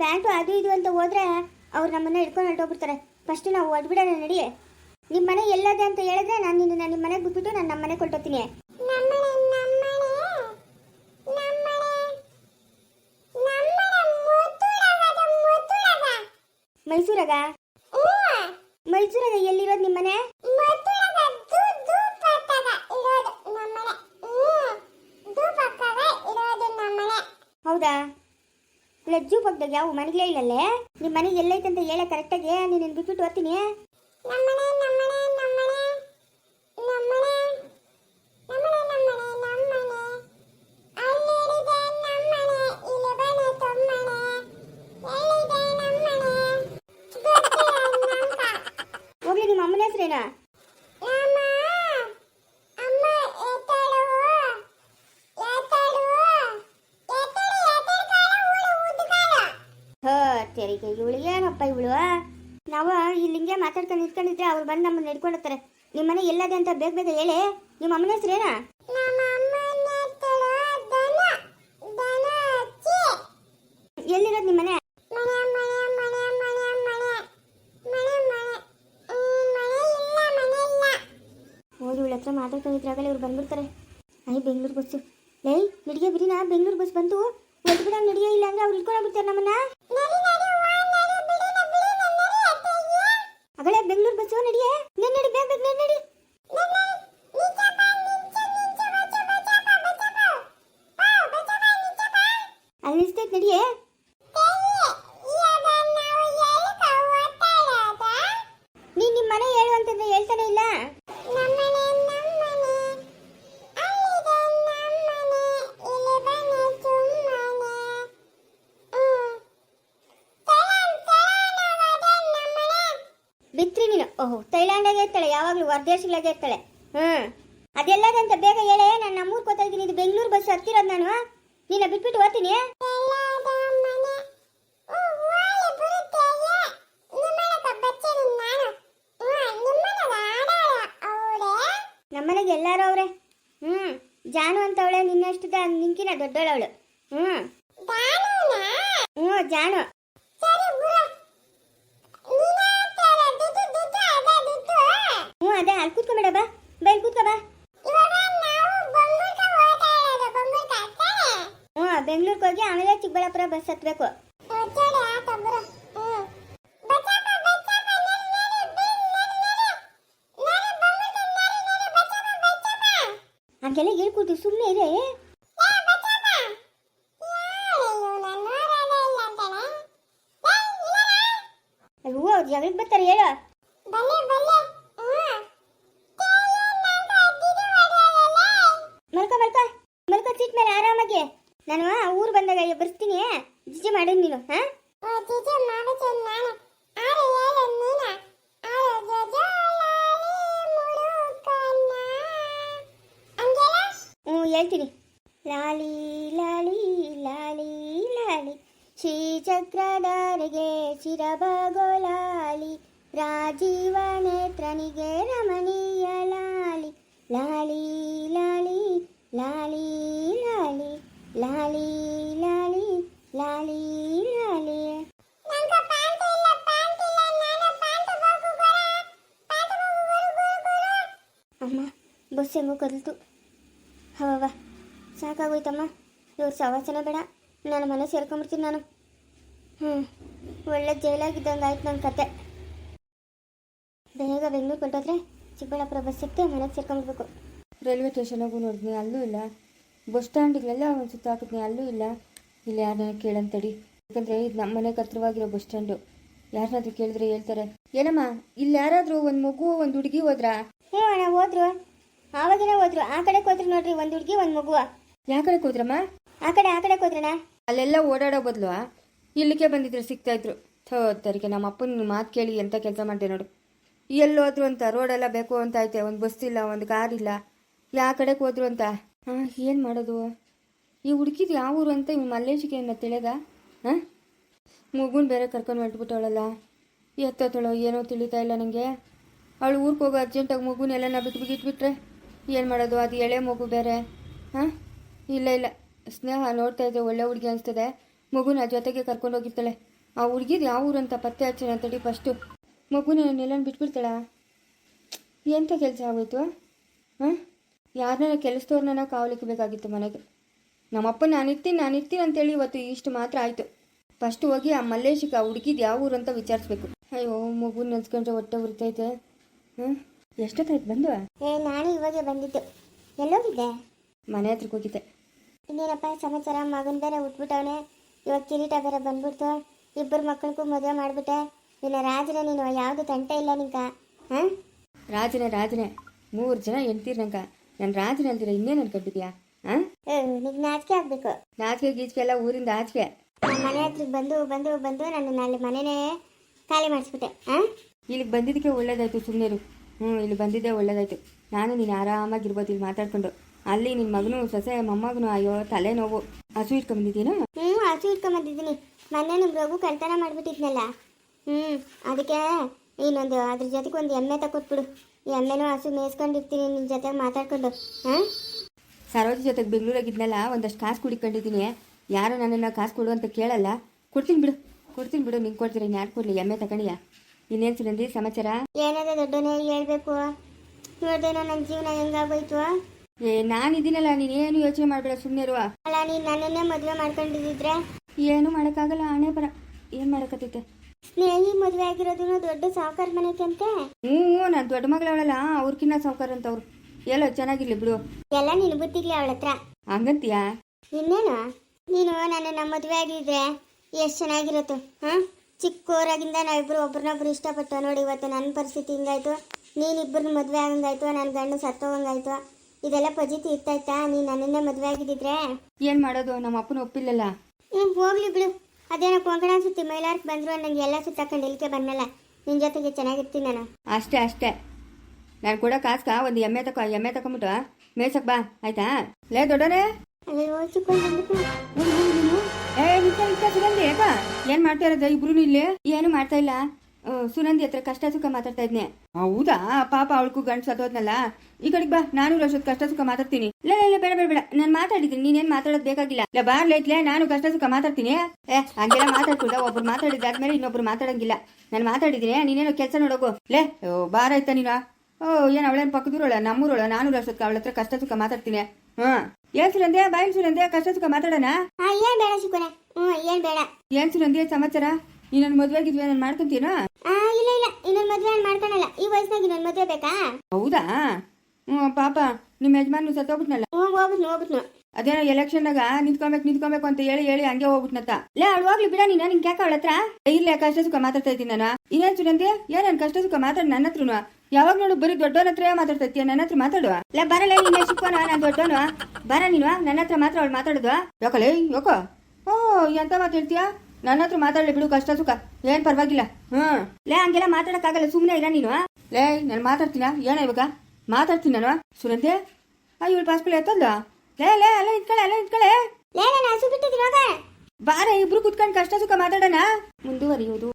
Pant ಅದು ಇದು ಅಂತ ಹೋದ್ರೆ ಅವ್ರು ನಮ್ಮನ್ನ ಹಿಡ್ಕೊಂಡು ಹೊರಟೋಗ್ಬಿಡ್ತಾರೆ. ಫಸ್ಟ್ ನಾವು ಹೊಡ್ಬಿಡೋಣ ನಡಿ. ನಿಮ್ಮ ಮನೆ ಎಲ್ಲದೆ ಅಂತ ಹೇಳಿದ್ರೆ ನಾನು ನಿನ್ನ ನಿಮ್ಮ ಮನೆಗೆ ಬಿಟ್ಬಿಟ್ಟು ನಾನು ನಮ್ಮ ಮನೆಗೆ ಕೊಟ್ಟೋಗ್ತೀನಿ. ಮೈಸೂರಾಗ? ಮೈಸೂರಾಗ ಎಲ್ಲಿರೋದು ನಿಮ್ಮ ಮನೆ? ಹೌದಾ? ಲಜ್ಜು ಬಗ್ಗೆ ಯಾವ ಮನೆಗೆ ಇಲ್ಲಲ್ಲೇ? ನಿಮ್ಮ ಮನೆ ಎಲ್ಲೈತೆ ಅಂತ ಹೇಳ ಕರೆಕ್ಟಾಗಿ ನೀನು ಬಿಟ್ಬಿಟ್ಟು ಓದ್ತೀನಿ ಇವಳು ಏನಪ್ಪ ಇವಳು? ನಾವು ಇಲ್ಲಿಂಗೆ ಮಾತಾಡ್ಕೊಂಡು ನಿಂತ್ಕೊಂಡಿದ್ರೆ ಅವ್ರು ಬಂದು ನಮ್ಮನ್ನ ಹಿಡ್ಕೊಂಡು ಹೋಗ್ತಾರೆ ನಿಮ್ಮ ಮನೆ ಎಲ್ಲದೆ ಅಂತ ಬೇಗ ಬೇಗ ಹೇಳಿ. ನಿಮ್ಮ ಅಮ್ಮನ ಹೆಸರೇನಾ ಎಲ್ಲಿರೋದು ನಿಮ್ಮ ಮನೆ? ಹೋಗಿ ಇವಳ ಹತ್ರ ಮಾತಾಡ್ಕೊಂಡಿದ್ರಾಗಲೇ ಇವ್ರು ಬಂದ್ಬಿಡ್ತಾರೆ. ಅಯ್ಯ ಬೆಂಗಳೂರು ಬಸ್ಸು ಲೇ ನಡಿಗೆ ಬಿರಿನಾ ಬೆಂಗಳೂರು ಬಸ್ ಬಂತು ಬಿಡ ನಡಿಗೆ ಇಲ್ಲ ಅಂದ್ರೆ ಅವ್ರು ಇಟ್ಕೊಂಡೋಗ್ಬಿಡ್ತಾರೆ ನಮ್ಮನ್ನ? ಅಗಳೇ ಬೆಂಗಳೂರು ಬಸ್ಸು ನಡಿಯೇ? ನಡಿ ನಡಿ ಬೇಗ ಬೇಗ ನಡಿ. ಅಲ್ಲಿ ನಡಿಯೇ? ಬಿತ್ರಿ ನೀನು. ಓಹೋ ಥೈಲ್ಯಾಂಡಾಗೆ ಇರ್ತಾಳೆ, ಯಾವಾಗಲೂ ಹೊರದೇಶಗಳಾಗೆ ಇರ್ತಾಳೆ. ಹ್ಮ್. ಅದೆಲ್ಲದಂತ ಬೇಗ ಹೇಳೆ, ನಾನು ನಮ್ಮೂರ್ ಕೋತಾ ಇದ್ದೀನಿ. ಇದು ಬೆಂಗಳೂರು ಬಸ್ ಹತ್ತಿರೋದು ನಾನು. ನಿನ್ನ ಬಿಟ್ಬಿಟ್ಟು ಓದ್ತೀನಿ ನಮ್ಮನೆಗೆ ಎಲ್ಲಾರು ಅವ್ರೆ. ಹ್ಮ್. ಜಾನು ಅಂತವಳೆ ನಿನ್ನಷ್ಟು ದ- ನಿಂಕಿನ ದೊಡ್ಡವಳವಳು ಹ್ಮ್. ಹ್ಞೂ ಜಾನು. ಅದೇ, ಅಲ್ಲಿ ಕೂತ್ಕೊಂಬೇಡ, ಬಾ. ಬೈಲ್ ಕೂತ್ಕೋ, ಬಾ. ಹ್ಞೂ ಬೆಂಗಳೂರಿಗೆ ಹೋಗಿ ಆಮೇಲೆ ಚಿಕ್ಕಬಳ್ಳಾಪುರ ಬಸ್ ಹತ್ಬೇಕು. ಹಂಗೆಲ್ಲ ಹೇಳ್ಕೊಡ್ತು ಸುಮ್ಮನೆ ಇದೆ ಅಯ್ಯೋ ಅವ್ರು ಜಗಳಕ್ಕೆ ಬರ್ತಾರೆ ಹೇಳು. ಲಾಲಿ ಲಾಲಿ ಲಾಲಿ ಲಾಲಿ. ಶ್ರೀಚಕ್ರಧಾರಿಗೆ ಶಿರಬಗೋ ಲಾಲಿ. ರಾಜೀವ ನೇತ್ರನಿಗೆ ರಮಣೀಯ ಲಾಲಿ. ಲಾಲಿ ಲಾಲಿ ಲಾಲಿ ಲಾಲಿ. ಲಾಲಿ ಲಾಲಿ ಲಾಲಿ ಲಾಲಿ. ಅಮ್ಮ ಬಸ್ ಹೆಂಗೋ ಕದಲ್ತು ಹವ. ಸಾಕಾಗೋಯ್ತಮ್ಮ. ಇವ್ರ ಸವಾಸನೆ ಬೇಡ. ನನ್ನ ಮನೆ ಸೇರ್ಕೊಂಬಿಡ್ತೀನಿ ನಾನು. ಹ್ಞೂ ಒಳ್ಳೆ ಜೈಲಾಗಿದ್ದಂಗೆ ಆಯ್ತು ನನ್ನ ಕತೆ. ಬೇಗ ಬೆಂಗಳೂರು ಕೊಟ್ಟೋದ್ರೆ ಚಿಕ್ಕಬಳ್ಳಾಪುರ ಬಸ್ ಸಿಕ್ತೆ ಮನೆಗೆ ಸೇರ್ಕೊಂಡ್ಬಿಡ್ಬೇಕು ರೈಲ್ವೆ ಸ್ಟೇಷನ್ಗೂ ನೋಡಿದ್ನಿ ಅಲ್ಲೂ ಇಲ್ಲ. ಬಸ್ ಸ್ಟ್ಯಾಂಡಿಗೆಲ್ಲ ಒಂದು ಸುತ್ತ ಹಾಕಿದ್ನಿ ಅಲ್ಲೂ ಇಲ್ಲ. ಇಲ್ಲಿ ಯಾರನ್ನ ಕೇಳಂತಡಿ ಯಾಕಂದರೆ ಇದು ನಮ್ಮ ಮನೆಗೆ ಹತ್ರವಾಗಿರೋ ಬಸ್ ಸ್ಟ್ಯಾಂಡು. ಯಾರನ್ನಾದ್ರೂ ಕೇಳಿದ್ರೆ ಹೇಳ್ತಾರೆ ಏನಮ್ಮ ಇಲ್ಲಿ ಯಾರಾದರೂ ಒಂದು ಮಗು ಒಂದು ಹುಡುಗಿ ಹೋದ್ರಾ? ಹ್ಞೂ ಅಣ್ಣ ಹೋದ್ರು. ಆವಾಗಿನ ಹೋದ್ರು. ಆ ಕಡೆಗೆ ಹೋದ್ರು ನೋಡ್ರಿ ಒಂದು ಹುಡುಗಿ ಒಂದು ಮಗು ಯಾವ ಕೂದ್ರಮ್ಮ? ಹೋದ್ರಮ್ಮ ಆ ಕಡೆ ಆ ಕಡೆ ಕೂದ್ರಣ ಅಲ್ಲೆಲ್ಲ ಓಡಾಡೋ ಬದಲು ಇಲ್ಲಿಗೆ ಬಂದಿದ್ರೆ ಸಿಗ್ತಾ ಇದ್ರು. ಥೋ ತರಿಗೆ ನಮ್ಮ ಅಪ್ಪನ ಮಾತು ಕೇಳಿ ಎಂತ ಕೆಲಸ ಮಾಡಿದೆ ನೋಡು. ಎಲ್ಲೋದ್ರು ಅಂತ ರೋಡೆಲ್ಲ ಬೇಕು ಅಂತ ಐತೆ ಒಂದು ಬಸ್ ಇಲ್ಲ ಒಂದು ಕಾರ್ ಇಲ್ಲ. ಯಾವ ಕಡೆಗೆ ಹೋದ್ರು ಅಂತ? ಹಾಂ ಏನು ಮಾಡೋದು? ಈ ಹುಡುಕಿದ್ ಯಾವ ಊರು ಅಂತ ಇವ್ ಮಲ್ಲೇಶಿಗೆ ಏನು ತಿಳಿದ? ಹಾಂ ಮಗುನ ಬೇರೆ ಕರ್ಕೊಂಡು ಹೊರಟ್ಬಿಟ್ಟವಳಲ್ಲ. ಎತ್ತೋತಳೋ ಏನೋ ತಿಳಿತಾ ಇಲ್ಲ ನನಗೆ ಅವಳು ಊರಿಗೆ ಹೋಗೋ ಅರ್ಜೆಂಟಾಗಿ ಮಗುನೆಲ್ಲ ಬಿಟ್ಟು ಇಟ್ಬಿಟ್ರೆ ಏನು ಮಾಡೋದು? ಅದು ಎಳೆ ಮಗು ಬೇರೆ. ಹಾಂ ಇಲ್ಲ ಇಲ್ಲ. ಸ್ನೇಹ ನೋಡ್ತಾ ಇದ್ದೆ ಒಳ್ಳೆ ಹುಡುಗಿ ಅನಿಸ್ತದೆ. ಮಗುನ ಜೊತೆಗೆ ಕರ್ಕೊಂಡು ಹೋಗಿರ್ತಾಳೆ. ಆ ಹುಡುಗಿದು ಯಾವ ಊರು ಅಂತ ಪತ್ತೆ ಹಚ್ಚೋಣ ತಡಿ ಫಸ್ಟು ಮಗುನ ನೆಲನ ಬಿಟ್ಬಿಡ್ತಾಳ? ಎಂಥ ಕೆಲಸ ಆಗೋಯ್ತು ಹಾಂ ಯಾರನ್ನ ಕೆಲಸದವ್ರನ್ನ ಕಾವಲಿಕ್ಕೆ ಬೇಕಾಗಿತ್ತು ಮನೆಗೆ. ನಮ್ಮಪ್ಪ ನಾನು ಇರ್ತೀನಿ ನಾನು ಇರ್ತೀನಿ ಅಂತೇಳಿ ಇವತ್ತು ಇಷ್ಟು ಮಾತ್ರ ಆಯಿತು. ಫಸ್ಟ್ ಹೋಗಿ ಆ ಮಲ್ಲೇಶಿಗೆ ಆ ಹುಡುಗಿದು ಯಾವ ಊರು ಅಂತ ವಿಚಾರಿಸ್ಬೇಕು. ಅಯ್ಯೋ ಮಗು ನೆನ್ಸ್ಕೊಂಡ್ರೆ ಹೊಟ್ಟೆ ಉರಿತೈತೆ ಹ್ಞೂ ಎಷ್ಟೊತ್ತಾಯ್ತು ಬಂದು? ಏ ನಾನು ಇವಾಗೆ ಬಂದಿದ್ದೆ. ಎಲ್ಲೋಗಿದ್ದೆ? ಮನೆ ಹತ್ರಕ್ಕೆ ಹೋಗಿದ್ದೆ. ಇನ್ನೇನಪ್ಪ ಸಮಾಚಾರ? ಮಗನ ಬೇರೆ ಉಟ್ಬಿಟ್ಟವನೆ. ಇವಾಗ ಕಿರೀಟ ಬೇರೆ ಬಂದ್ಬಿಡ್ತು. ಇಬ್ಬರು ಮಕ್ಕಳಿಗೂ ಮದುವೆ ಮಾಡಿಬಿಟ್ಟೆ. ನಿನ್ನ ರಾಜನ ನೀನು ಯಾವುದು ತಂಟೆ ಇಲ್ಲ ನಿಂಕ ಹಾಂ? ರಾಜನೇ ರಾಜನೇ. ಮೂರು ಜನ ಹೆಣ್ತೀರ್ ನಂಕ ನಾನು ರಾಜನೇ ಅಂತೀರ ಇನ್ನೇನು ಅನ್ಕೊಂಡಿದ್ಯಾ ಹಾಂ? ನಿಂಗೆ ನಾಚಿಕೆ ಆಗಬೇಕು. ನಾಚಿಕೆ ಗೀಚಿಕೆ ಎಲ್ಲ ಊರಿಂದ ಆಚೆಗೆ ನಮ್ಮ ಮನೆ ಹತ್ರಕ್ಕೆ ಬಂದು ಬಂದು ಬಂದು ನನ್ನ ಅಲ್ಲಿ ಮನೆನೇ ಖಾಲಿ ಮಾಡಿಸ್ಬಿಟ್ಟೆ ಹಾಂ? ಇಲ್ಲಿಗೆ ಬಂದಿದ್ದಕ್ಕೆ ಒಳ್ಳೇದಾಯ್ತು ಸುಮ್ಮನೆರು ಹ್ಞೂ ಇಲ್ಲಿ ಬಂದಿದ್ದೆ ಒಳ್ಳೇದಾಯ್ತು. ನಾನು ನೀನು ಆರಾಮಾಗಿರ್ಬೋದು ಇಲ್ಲಿ ಮಾತಾಡ್ಕೊಂಡು. ಅಲ್ಲಿ ನಿನ್ನ ಮಗನು ಸೊಸೆ ಮೊಮ್ಮಗನು ಅಯ್ಯೋ ತಲೆನೋವು. ಹಸು ಇಟ್ಕೊಂಬಂದಿದ್ದೀನೋ ಹ್ಞೂ ಹಸು ಇಟ್ಕೊಂಬಂದಿದ್ದೀನಿ ಮೊನ್ನೆ ನಿಮ್ಮ ರಘು ಕಳ್ತನ ಮಾಡಿಬಿಟ್ಟಿದ್ನಲ್ಲ. ಹ್ಞೂ ಅದಕ್ಕೆ ಇನ್ನೊಂದು ಅದ್ರ ಜೊತೆಗೆ ಒಂದು ಎಮ್ಮೆ ತಕೊಟ್ಬಿಡು. ಈ ಎಮ್ಮೆನೂ ಹಸು ಮೇಯಿಸ್ಕೊಂಡಿರ್ತೀನಿ ನಿನ್ನ ಜೊತೆ ಮಾತಾಡ್ಕೊಂಡು. ಹಾಂ? ಸರೋಜಿ ಜೊತೆಗೆ ಬೆಂಗಳೂರಾಗಿದ್ನಲ್ಲ ಒಂದಷ್ಟು ಕಾಸು ಕುಡಿಕೊಂಡಿದ್ದೀನಿ. ಯಾರು ನನ್ನನ್ನು ಕಾಸು ಕೊಡು ಅಂತ ಕೇಳಲ್ಲ. ಕೊಡ್ತೀನಿ ಬಿಡು ಕೊಡ್ತೀನಿ ಬಿಡು ನಿಂಗೆ ಕೊಡ್ತೀನಿ ಯಾರು ಕೊಡಲಿ? ಎಮ್ಮೆ ತಗೊಂಡಿಯಾ? ಇನ್ನೇನು ಸುನಂದಿ ಸಮಾಚಾರ? ಏನಾದ್ರೆ ದೊಡ್ಡನೇ ಹೇಳ್ಬೇಕು? ನೋಡ್ದೇನೋ ನನ್ನ ಜೀವನ ಹೆಂಗಾಗೋಯ್ತು? ಏ ನಾನಿದ್ದೀನಲ್ಲ ನೀನೇನು ಯೋಚನೆ ಮಾಡಬೇಡ ಸುಮ್ಮನೆ ಇರುವ. ಅಲ್ಲ ನೀನು ನನ್ನನ್ನೇ ಮದುವೆ ಮಾಡ್ಕೊಂಡಿದ್ದಿದ್ರೆ? ಏನು ಮಾಡೋಕ್ಕಾಗಲ್ಲ ಹಣೆ ಬರ ಏನು ಮಾಡಕತ್ತೈತೆ? ಸ್ನೇಹಿ ಮದುವೆ ಆಗಿರೋದು ದೊಡ್ಡ ಸಾವುಕಾರ ಮನೆಗೆ ಅಂತೆ ಹ್ಞೂ ನಾನು ದೊಡ್ಡ ಮಗಳವಳಲ್ಲ ಅವ್ರಕಿನ್ನ ಸಾವುಕಾರ ಅಂತವ್ರು ಎಲ್ಲ ಚೆನ್ನಾಗಿರ್ಲಿ ಬಿಡು. ಎಲ್ಲ ನೀನು ಬುದ್ಧಿಗ್ಲಿ ಅವಳ ಹತ್ರ. ಹಂಗಂತೀಯಾ? ಇನ್ನೇನು? ನೀನು ನನ್ನ ಮದುವೆ ಆಗಿದ್ರೆ ಎಷ್ಟು ಚೆನ್ನಾಗಿರುತ್ತೆ ಹಾಂ? ಚಿಕ್ಕೋರಾಗಿಂದ ನಾವಿಬ್ಬರು ಒಬ್ರನ್ನೊಬ್ರು ಇಷ್ಟಪಟ್ಟು ನೋಡಿ ಇವತ್ತು ನನ್ನ ಪರಿಸ್ಥಿತಿ ಹಿಂಗಾಯ್ತು. ನೀನಿಬ್ಬರನ್ನ ಮದುವೆ ಆಗಂಗಾಯ್ತು ನನ್ನ ಗಂಡು ಸತ್ತೋಗಂಗಾಯ್ತು. ಇದೆಲ್ಲ ಪಜಿತಿ ಇರ್ತಾಯ್ತಾ ನೀನು ನನ್ನನ್ನೇ ಮದುವೆ ಆಗಿದ್ದಿದ್ರೆ? ಏನು ಮಾಡೋದು? ನಮ್ಮ ಅಪ್ಪನ ಒಪ್ಪಿಲ್ಲಲ್ಲ. ನೀನು ಹೋಗ್ಲಿ ಬಿಡು. ಅದೇನೋ ಕೊಂಕಣ ಸುತ್ತಿ ಮೈಲಾರ್ಕ್ ಬಂದ್ರು ನಂಗೆ ಎಲ್ಲ ಸುತ್ತಾಕೊಂಡು ಇಲ್ಲಿಗೆ ಬಂದಲ್ಲ ನಿನ್ನ ಜೊತೆಗೆ ಚೆನ್ನಾಗಿರ್ತೀನಿ ನಾನು. ಅಷ್ಟೇ ಅಷ್ಟೇ. ನಾನು ಕೂಡ ಕಾಸ್ಕ ಒಂದು ಎಮ್ಮೆ ತಕೊ ಎಮ್ಮೆ ತಕೊಂಬಿಟ್ಟು ಮೇಯ್ಸಕ್ ಬಾ ಆಯ್ತಾ? ಲೇ ದೊಡ್ಡರೇ! ಅಯ್ಯೋ ಚಿಕ್ಕೊಂಡು ಬಂದ್ಬಿಟ್ಟು ಏ ನಿಂತ ನಿಂತ ಸುನಂದಿ ಯಾಕ ಏನ್ ಮಾಡ್ತಾ ಇರೋದು ಇಬ್ರು ಇಲ್ಲಿ? ಏನು ಮಾಡ್ತಾ ಇಲ್ಲ? ಸುನಂದಿ ಹತ್ರ ಕಷ್ಟ ಸುಖ ಮಾತಾಡ್ತಾ ಇದ್ನೆ. ಹೌದಾ? ಪಾಪ ಅವಳಕ್ಕೂ ಗಂಡು ಸತ್ತೋದ್ನಲ್ಲ ಈ ಕಡೆಗೆ ಬಾ ನಾನು ವರ್ಷದ ಕಷ್ಟ ಸುಖ ಮಾತಾಡ್ತೀನಿ. ಲೇ ಇಲ್ಲ ಬೇಡ ಬೇಡ ಬೇಡ. ನಾನು ಮಾತಾಡಿದ್ದೀನಿ ನೀನೇನ್ ಮಾತಾಡೋದ್ ಬೇಕಾಗಿಲ್ಲ. ಇಲ್ಲ ಬಾರ್ ಇತ್ಲೆ ನಾನು ಕಷ್ಟ ಸುಖ ಮಾತಾಡ್ತೀನಿ. ಏ ಹಂಗೆಲ್ಲ ಮಾತಾಡ್ಕೊಳ್ದ ಒಬ್ರು ಮಾತಾಡಿದಾದ್ಮೇಲೆ ಇನ್ನೊಬ್ರು ಮಾತಾಡಂಗಿಲ್ಲ. ನಾನು ಮಾತಾಡಿದ್ದೀನಿ ನೀನೇನೋ ಕೆಲಸ ನೋಡೋಗು. ಲೇ ಓ ಬಾರ ಆಯ್ತಾ ನೀನು? ಓ ಏನ್ ಅವಳೇನ್ ಪಕ್ಕದೂರಳ ನಮ್ಮೂರಳ? ನಾನು ವರ್ಷಕ್ಕೆ ಅವಳ ಹತ್ರ ಕಷ್ಟ ಸುಖ ಮಾತಾಡ್ತೀನಿ. ಹ್ಮ್. ಏನ್ ಸುರಂದೆ ಬಾಯಿ ಸುರಂದೆ ಕಷ್ಟ ಸುಖ ಮಾತಾಡೋಣ? ಏನ್ ಬೇಡ ಏನು ಬೇಡ. ಏನ್ ಸುರಂದೆ ಸಮಾಚಾರ? ನೀ ನನ್ನ ಮದ್ವೆಗಿದ್ವಿ ನಾನು ಮಾಡ್ಕೊಂತೀನೋ? ಆ ಇಲ್ಲ ಇಲ್ಲ. ಇನ್ನೊಂದು ಮದುವೆ ಮಾಡ್ಕೊಳಲ್ಲ. ಈ ವಯಸ್ಸಿನಾಗ ಇನ್ನೊಂದು ಮದುವೆ ಬೇಕಾ? ಹೌದಾ? ಹ್ಞೂ ಪಾಪ. ನಿಮ್ಮ ಯಜಮಾನು ಸತ್ತೋಗ್ಬಿಟ್ನಲ್ಲ ಹ್ಞೂ ಹೋಗ್ಬಿಟ್ನು ಹೋಗ್ಬಿಟ್ನು. ಅದೇನೋ ಎಲೆಕ್ಷನ್ದಾಗ ನಿಂತ್ಕೊಬೇಕು ನಿಂತ್ಕೊಬೇಕು ಅಂತ ಹೇಳಿ ಹೇಳಿ ಹಂಗೆ ಹೋಗ್ಬಿಟ್ನತ್ತ. ಲೇ ಅವಳು ಹೋಗ್ಲಿ ಬಿಡ ನೀನು ನಿನ್ ಕ್ಯಾಕ ಅವಳ ಹತ್ರ? ಇಲ್ಲ ಕಷ್ಟ ಸುಖ ಮಾತಾಡ್ತಾ ಇದ್ದೀನಿ ನಾನು. ಇನ್ನೇನ್ ಸುನಂದಿ? ಏನ್ ನನ್ ಕಷ್ಟ ಸುಖ ಮಾತಾಡ್ ನನ್ನ ಹತ್ರನು? ಯಾವಾಗ ನೋಡು ಬರೀ ದೊಡ್ಡವನ ಹತ್ರ ಮಾತಾಡ್ತಾ ಇರ್ತೀಯ ನನ್ನ ಹತ್ರ ಮಾತಾಡುವ? ಲೇ ಬರಲ್ಲ ನೀನು ಸಿಕ್ಕೋನ ನಾನು ದೊಡ್ಡವನು. ಬರ ನೀನು ನನ್ನ ಹತ್ರ ಮಾತ್ರ ಅವಳು ಮಾತಾಡೋದು. ಯಾಕಲೇ ಯಾಕೋ? ಓ ಎಂತ ಮಾತಾಡ್ತೀಯ? ನನ್ನ ಹತ್ರ ಮಾತಾಡ್ಲಿ ಬಿಡು ಕಷ್ಟ ಸುಖ. ಏನ್ ಪರವಾಗಿಲ್ಲ. ಹ್ಮ್. ಲೇ ಹಂಗೆಲ್ಲ ಮಾತಾಡಕ್ಕಾಗಲ್ಲ ಸುಮ್ಮನೆ ಇಲ್ಲ ನೀನು. ಲೇ ನಾನು ಮಾತಾಡ್ತೀನ? ಏನ ಇವಾಗ? ಮಾತಾಡ್ತೀನಿ ನಾನು. ಸುರಂತೆ ಇವಳು ಪಾಸ್ಪಲ್ ಎತ್ತಲ್ಲ ಲೇ ಲೇ ಅಲ್ಲ ನಿಂತ್ಕಳೆ ಅಲ್ಲ ನಿಂತ್ಕಳೆ. ಬಾರ ಇಬ್ರು ಕುತ್ಕೊಂಡು ಕಷ್ಟ ಸುಖ ಮಾತಾಡೋಣ. ಮುಂದುವರಿಯುವುದು